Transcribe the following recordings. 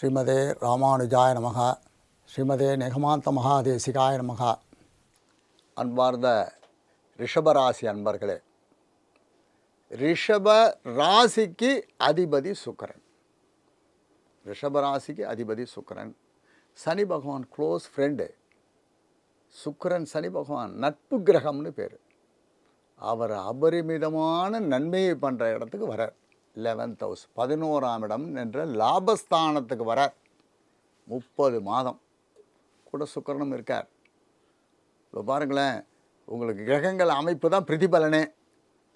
ஸ்ரீமதே ராமானுஜாய நமக ஸ்ரீமதே நெகமாந்த மகாதேசிகாய நமக. அன்பார்ந்த ரிஷபராசி அன்பர்களே ரிஷப ராசிக்கு அதிபதி சுக்கிரன். ரிஷபராசிக்கு அதிபதி சுக்கிரன். சனி பகவான் க்ளோஸ் ஃப்ரெண்டு சுக்கிரன் சனி பகவான் நட்பு கிரகம்னு பேர். அவர் அபரிமிதமான நன்மையை பண்ணுற இடத்துக்கு வரார் லெவன்த் ஹவுஸ் பதினோராம் இடம் என்ற லாபஸ்தானத்துக்கு வர முப்பது மாதம். கூட சுக்கரனும் இருக்கார். இப்போ பாருங்களேன் உங்களுக்கு கிரகங்கள் அமைப்பு தான் பிரதிபலனே.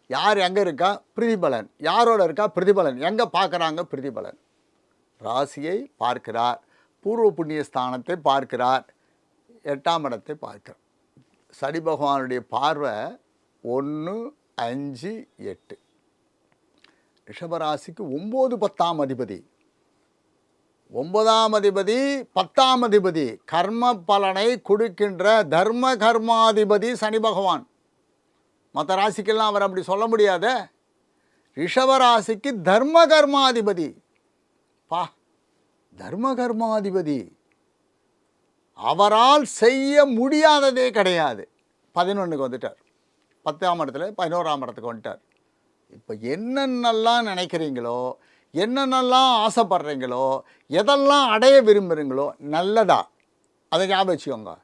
யார் எங்கே இருக்கா? பிரதிபலன். யாரோட இருக்கா? பிரதிபலன். எங்கே பார்க்குறாங்க? பிரதிபலன். ராசியை பார்க்கிறார். பூர்வ புண்ணிய ஸ்தானத்தை பார்க்கிறார். எட்டாம் இடத்தை பார்க்கிறார். சனி பகவானுடைய பார்வை ஒன்று அஞ்சு எட்டு. ரிஷபராசிக்கு ஒம்பது பத்தாம் அதிபதி. ஒன்பதாம் அதிபதி பத்தாம் அதிபதி. கர்ம பலனை கொடுக்கின்ற தர்ம கர்மாதிபதி சனி பகவான். மற்ற ராசிக்கெல்லாம் அவர் அப்படி சொல்ல முடியாத. ரிஷபராசிக்கு தர்ம கர்மாதிபதி. பா தர்ம கர்மாதிபதி. அவரால் செய்ய முடியாததே கிடையாது. பதினொன்றுக்கு வந்துட்டார். பத்தாம் இடத்துல பதினோராம் இடத்துக்கு வந்துட்டார். இப்போ என்னென்னலாம் நினைக்கிறீங்களோ என்னென்னலாம் ஆசைப்படுறீங்களோ எதெல்லாம் அடைய விரும்புகிறீங்களோ நல்லதா? அதை ஞாபகம் வச்சுக்கோங்க.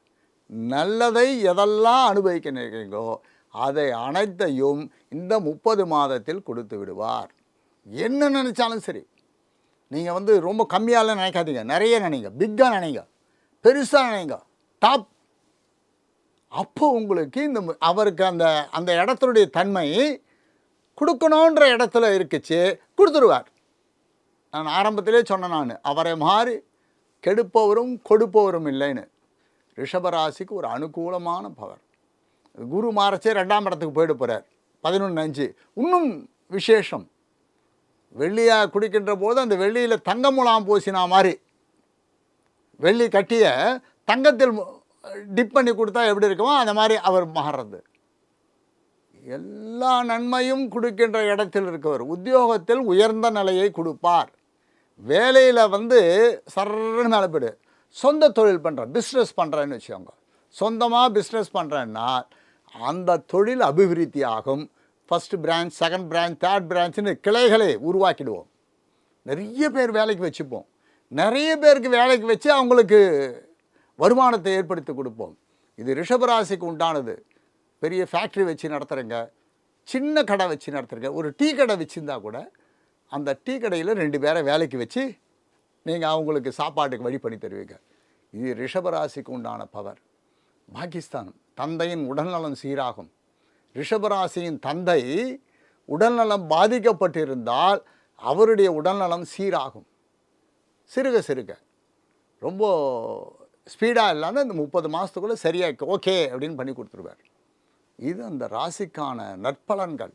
நல்லதை எதெல்லாம் அனுபவிக்க நினைக்கிறீங்களோ அதை அனைத்தையும் இந்த முப்பது மாதத்தில் கொடுத்து விடுவார். என்ன நினச்சாலும் சரி. நீங்கள் வந்து ரொம்ப கம்மியாலாம் நினைக்காதீங்க. நிறைய நினைங்க. பிக்காக நினைங்க. பெருசாக நினைங்க. டாப் அப்போ உங்களுக்கு இந்த அவருக்கு அந்த அந்த இடத்துடைய தன்மை கொடுக்கணுன்ற இடத்துல இருக்குச்சு கொடுத்துருவார். நான் ஆரம்பத்திலே சொன்னேன் நான் அவரை மாறி கெடுப்பவரும் கொடுப்பவரும் இல்லைன்னு. ரிஷபராசிக்கு ஒரு அனுகூலமான பவர். குரு மாறச்சே ரெண்டாம் இடத்துக்கு போயிட்டு போகிறார் பதினொன்று அஞ்சு. இன்னும் விசேஷம். வெள்ளியாக குடிக்கின்ற போது அந்த வெள்ளியில் தங்க முலாம் பூசினா மாதிரி வெள்ளி கட்டிய தங்கத்தில் டிப் பண்ணி கொடுத்தா எப்படி இருக்குமோ அந்த மாதிரி அவர் மாறுறது. எல்லா நன்மையும் கொடுக்கின்ற இடத்தில் இருக்கவர். உத்தியோகத்தில் உயர்ந்த நிலையை கொடுப்பார். வேலையில் வந்து சர்ன்னு மேலே சொந்த தொழில் பண்ணுறேன் பிஸ்னஸ் பண்ணுறேன்னு வச்சுக்கோங்க. சொந்தமாக பிஸ்னஸ் பண்ணுறேன்னா அந்த தொழில் அபிவிருத்தி ஆகும் first branch second branch third பிரான்ச்சுன்னு கிளைகளை உருவாக்கிடுவோம். நிறைய பேர் வேலைக்கு வச்சுப்போம். நிறைய பேருக்கு வேலைக்கு வச்சு அவங்களுக்கு வருமானத்தை ஏற்படுத்தி கொடுப்போம். இது ரிஷபராசிக்கு உண்டானது. பெரிய ஃபேக்ட்ரி வச்சு நடத்துகிறீங்க சின்ன கடை வச்சு நடத்துகிறீங்க ஒரு டீ கடை வச்சுருந்தா கூட அந்த டீ கடையில் ரெண்டு பேரை வேலைக்கு வச்சு நீங்கள் அவங்களுக்கு சாப்பாட்டுக்கு வழி பண்ணி தருவீங்க. இது ரிஷபராசிக்கு உண்டான பவர். பாகிஸ்தான் தந்தையின் உடல்நலம் சீராகும். ரிஷபராசியின் தந்தை உடல்நலம் பாதிக்கப்பட்டிருந்தால் அவருடைய உடல்நலம் சீராகும். சிறுக சிறுக. ரொம்ப ஸ்பீடாக இல்லாமல் இந்த முப்பது மாதத்துக்குள்ளே சரியாக ஓகே அப்படின்னு பண்ணி கொடுத்துருவார். இது அந்த ராசிக்கான நற்பலன்கள்.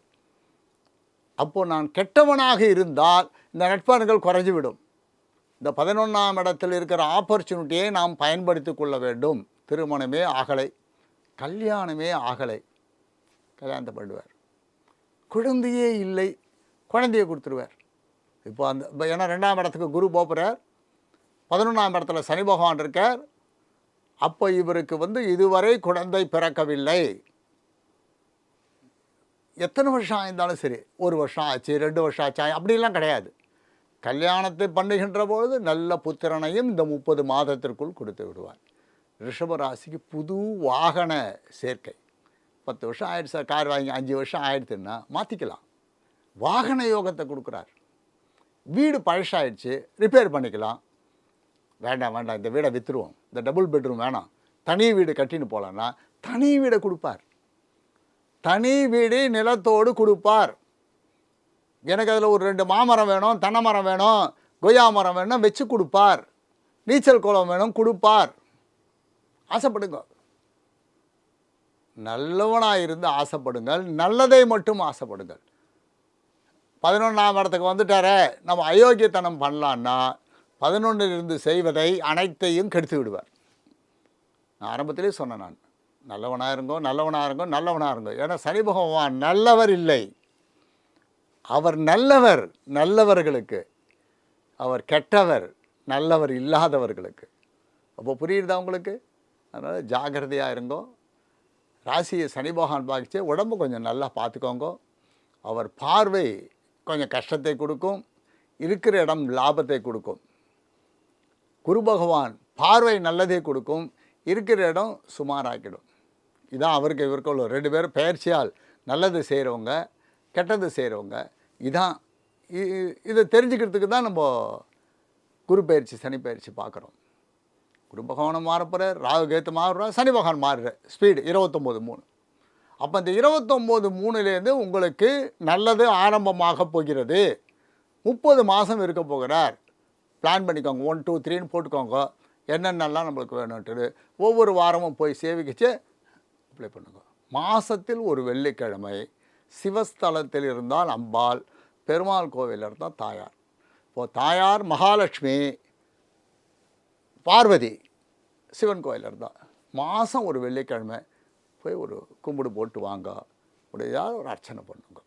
அப்போது நான் கெட்டவனாக இருந்தால் இந்த நட்பலன்கள் குறைஞ்சு விடும் இந்த பதினொன்றாம் இடத்தில் இருக்கிற ஆப்பர்ச்சுனிட்டியை நாம் பயன்படுத்தி கொள்ள வேண்டும். திருமணமே ஆகலை. கல்யாணமே ஆகலை. கல்யாணத்தை பண்ணுவார் குழந்தையே இல்லை. குழந்தையை கொடுத்துருவார். இப்போ அந்த இப்போ ஏன்னா ரெண்டாம் இடத்துக்கு குரு போகிறார் பதினொன்றாம் இடத்துல சனி பகவான் இருக்கார். அப்போ இவருக்கு வந்து இதுவரை குழந்தை பிறக்கவில்லை. எத்தனை வருஷம் ஆயிருந்தாலும் சரி ஒரு வருஷம் ஆச்சு ரெண்டு வருஷம் ஆச்சு அப்படிலாம் கிடையாது. கல்யாணத்தை பண்ணுகின்ற பொழுது நல்ல புத்திரனையும் இந்த முப்பது மாதத்திற்குள் கொடுத்து விடுவார் ரிஷபராசிக்கு புது வாகன சேர்க்கை. பத்து வருஷம் ஆயிடுச்சு சார் கார் வாங்கி அஞ்சு வருஷம் ஆயிடுச்சுன்னா மாற்றிக்கலாம் வாகன யோகத்தை கொடுக்குறார். வீடு பழசாயிடுச்சு ரிப்பேர் பண்ணிக்கலாம். வேண்டாம் வேண்டாம் இந்த வீடை விற்றுருவோம் இந்த டபுள் பெட்ரூம் வேணாம். தனி வீடு கட்டின்னு போகலான்னா தனி வீடை கொடுப்பார். தனி வீடு நிலத்தோடு கொடுப்பார். எனக்கு அதில் ஒரு ரெண்டு மாமரம் வேணும் தென்னை மரம் வேணும் கொய்யா மரம் வேணும் வச்சு கொடுப்பார். நீச்சல் குளம் வேணும் கொடுப்பார். ஆசைப்படுங்க. நல்லவனாக இருந்து ஆசைப்படுங்கள் நல்லதை மட்டும் ஆசைப்படுங்கள். பதினொன்றாம் இடத்துக்கு வந்துட்டாரே நம்ம அயோக்கியத்தனம் பண்ணலான்னா பதினொன்றில் இருந்து செய்வதை அனைத்தையும் கெடுத்து விடுவார். நான் ஆரம்பத்திலே சொன்னேன் நான். நல்லவனாக இருங்கோ நல்லவனாக இருங்கோ நல்லவனாக இருங்கோ. ஏன்னா சனி பகவான் நல்லவர் இல்லை. அவர் நல்லவர் நல்லவர்களுக்கு. அவர் கெட்டவர் நல்லவர் இல்லாதவர்களுக்கு. அப்போ புரியுதா உங்களுக்கு? அதனால் ஜாகிரதையாக இருங்கோ. ராசியை சனி பகவான் பாதிச்சு உடம்பு கொஞ்சம் நல்லா பார்த்துக்கோங்க அவர் பார்வை கொஞ்சம் கஷ்டத்தை கொடுக்கும். இருக்கிற இடம் லாபத்தை கொடுக்கும். குரு பகவான் பார்வை நல்லதை கொடுக்கும். இருக்கிற இடம் சுமாராக்கிடும். இதான் அவருக்கு இவருக்கு உள்ள ரெண்டு பேரும் பயிற்சியால் நல்லது செய்கிறவங்க கெட்டது செய்கிறவங்க இதான் இதை தெரிஞ்சுக்கிறதுக்கு தான் நம்ம குரு பயிற்சி சனி பயிற்சி பார்க்குறோம். குரு பகவானும் மாறப்போகிறார் ராகு கேத்து மாறுறார் சனி பகவான் மாறுற ஸ்பீடு இருபத்தொம்போது மூணு. அப்போ இந்த இருபத்தொம்போது மூணுலேருந்து உங்களுக்கு நல்லது ஆரம்பமாக போகிறது. முப்பது மாதம் இருக்க போகிறார். பிளான் பண்ணிக்கோங்க. ஒன் டூ த்ரீன்னு போட்டுக்கோங்க. என்னென்னலாம் நம்மளுக்கு வேணுன்ட்டு. ஒவ்வொரு வாரமும் போய் சேவிக்கிச்சு அப்ளை பண்ணுங்க. மாதத்தில் ஒரு வெள்ளிக்கிழமை சிவஸ்தலத்தில் இருந்தால் அம்பாள் பெருமாள் கோவிலில் இருந்தால் தாயார். இப்போது தாயார் மகாலட்சுமி பார்வதி சிவன் கோயில் இருந்தால் மாதம் ஒரு வெள்ளிக்கிழமை போய் ஒரு கும்பிடு போட்டு வாங்க. முடியாத ஒரு அர்ச்சனை பண்ணுங்க.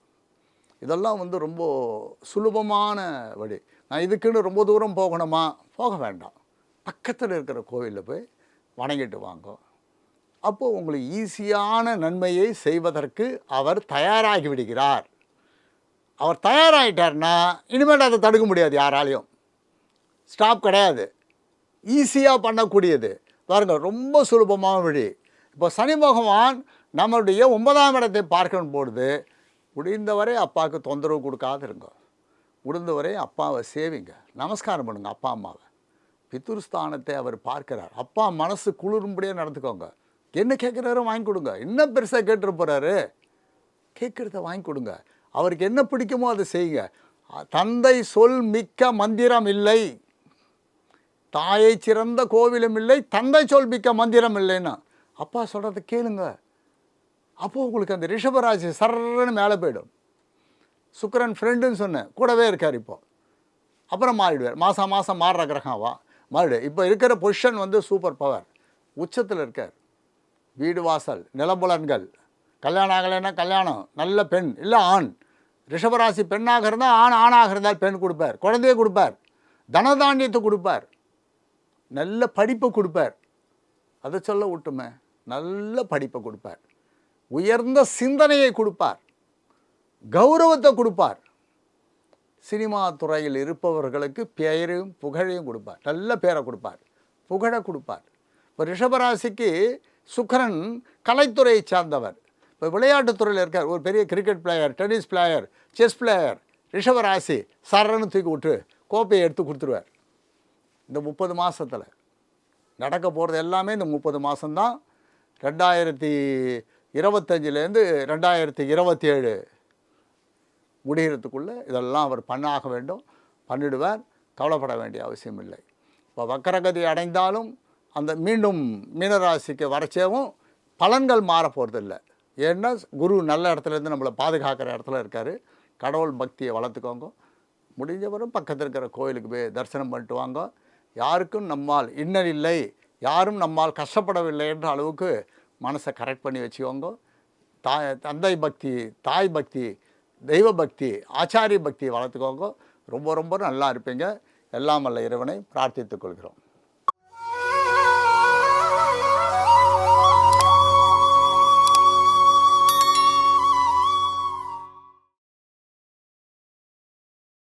இதெல்லாம் வந்து ரொம்ப சுலபமான வழி. நான் இதுக்குன்னு ரொம்ப தூரம் போகணுமா? போக வேண்டாம். பக்கத்தில் இருக்கிற கோவிலில் போய் வணங்கிட்டு வாங்க. அப்போது உங்களுக்கு ஈஸியான நன்மையை செய்வதற்கு அவர் தயாராகி விடுகிறார் அவர் தயாராகிட்டார்னா இனிமேல் அதை தடுக்க முடியாது யாராலையும். ஸ்டாப் கிடையாது. ஈஸியாக பண்ணக்கூடியது. பாருங்க ரொம்ப சுலபமான வழி. இப்போ சனி பகவான் நம்மளுடைய ஒன்பதாம் இடத்தை பார்க்கணும் பொழுது முடிந்தவரை அப்பாவுக்கு தொந்தரவு கொடுக்காது இருங்க முடிந்தவரை அப்பாவை சேவிங்க. நமஸ்காரம் பண்ணுங்கள் அப்பா அம்மாவை. பித்துருஸ்தானத்தை அவர் பார்க்கிறார். அப்பா மனசு குளிரும்படியே நடந்துக்கோங்க. என்ன கேட்குறாரோ வாங்கி கொடுங்க. இன்னும் பெருசாக கேட்டுட்டு போகிறாரு கேட்குறத வாங்கி கொடுங்க. அவருக்கு என்ன பிடிக்குமோ அதை செய்யுங்க. தந்தை சொல் மிக்க மந்திரம் இல்லை. தாயை சிறந்த கோவிலும் இல்லை. தந்தை சொல் மிக்க மந்திரம் இல்லைன்னா. அப்பா சொல்கிறத கேளுங்க. அப்போது உங்களுக்கு அந்த ரிஷபராஜ் சர்றன்னு மேலே போயிடும். சுக்கரன் ஃப்ரெண்டுன்னு சொன்னேன். கூடவே இருக்கார் இப்போது அப்புறம் மாறிடுவார். மாதம் மாதம் மாறுற கிரகம்வா மாறிடு இப்போ இருக்கிற பொசிஷன் வந்து சூப்பர் பவர் உச்சத்தில் இருக்கார். வீடு வாசல் நிலபுலன்கள் கல்யாணம் ஆகலைன்னா கல்யாணம் நல்ல பெண் இல்லை ஆண். ரிஷபராசி பெண்ணாக இருந்தால் ஆண் ஆணாக இருந்தால் பெண் கொடுப்பார். குழந்தைய கொடுப்பார். தனதானியத்தை கொடுப்பார். நல்ல படிப்பை கொடுப்பார். அதை சொல்ல விட்டுமே நல்ல படிப்பை கொடுப்பார். உயர்ந்த சிந்தனையை கொடுப்பார். கௌரவத்தை கொடுப்பார். சினிமா துறையில் இருப்பவர்களுக்கு பெயரையும் புகழையும் கொடுப்பார். நல்ல பேரை கொடுப்பார். புகழை கொடுப்பார். இப்போ ரிஷபராசிக்கு சுக்கரன் கலைத்துறையை சார்ந்தவர். இப்போ விளையாட்டுத்துறையில் இருக்கார். ஒரு பெரிய cricket player tennis player chess player ரிஷபராசி சரன்னு தூக்கி விட்டு கோப்பையை எடுத்து கொடுத்துருவார். இந்த முப்பது மாதத்தில் நடக்க போகிறது எல்லாமே இந்த முப்பது மாதம்தான் ரெண்டாயிரத்தி இருபத்தஞ்சிலேருந்து ரெண்டாயிரத்தி இருபத்தி ஏழு முடிகிறதுக்குள்ளே இதெல்லாம் அவர் பண்ணாக வேண்டும். பண்ணிடுவார். கவலைப்பட வேண்டிய அவசியம் இல்லை இப்போ வக்கரகதி அடைந்தாலும் அந்த மீண்டும் மீனராசிக்கு வரச்சேவும் பலன்கள் மாற போகிறதில்ல ஏன்னா குரு நல்ல இடத்துலேருந்து நம்மளை பாதுகாக்கிற இடத்துல இருக்கார். கடவுள் பக்தியை வளர்த்துக்கோங்க. முடிஞ்சவரும் பக்கத்தில் இருக்கிற கோயிலுக்கு போய் தரிசனம் பண்ணிட்டு வாங்க. யாருக்கும் நம்மால் இன்னல் இல்லை. யாரும் நம்மால் கஷ்டப்படவில்லை என்ற அளவுக்கு மனசை கரெக்ட் பண்ணி வச்சுக்கோங்க. தாய் தந்தை பக்தி தாய் பக்தி தெய்வ பக்தி ஆச்சாரிய பக்தியை வளர்த்துக்கோங்க. ரொம்ப ரொம்ப நல்லா இருப்பீங்க. எல்லாம் வல்ல இறைவனை பிரார்த்தித்துக் கொள்கிறோம்.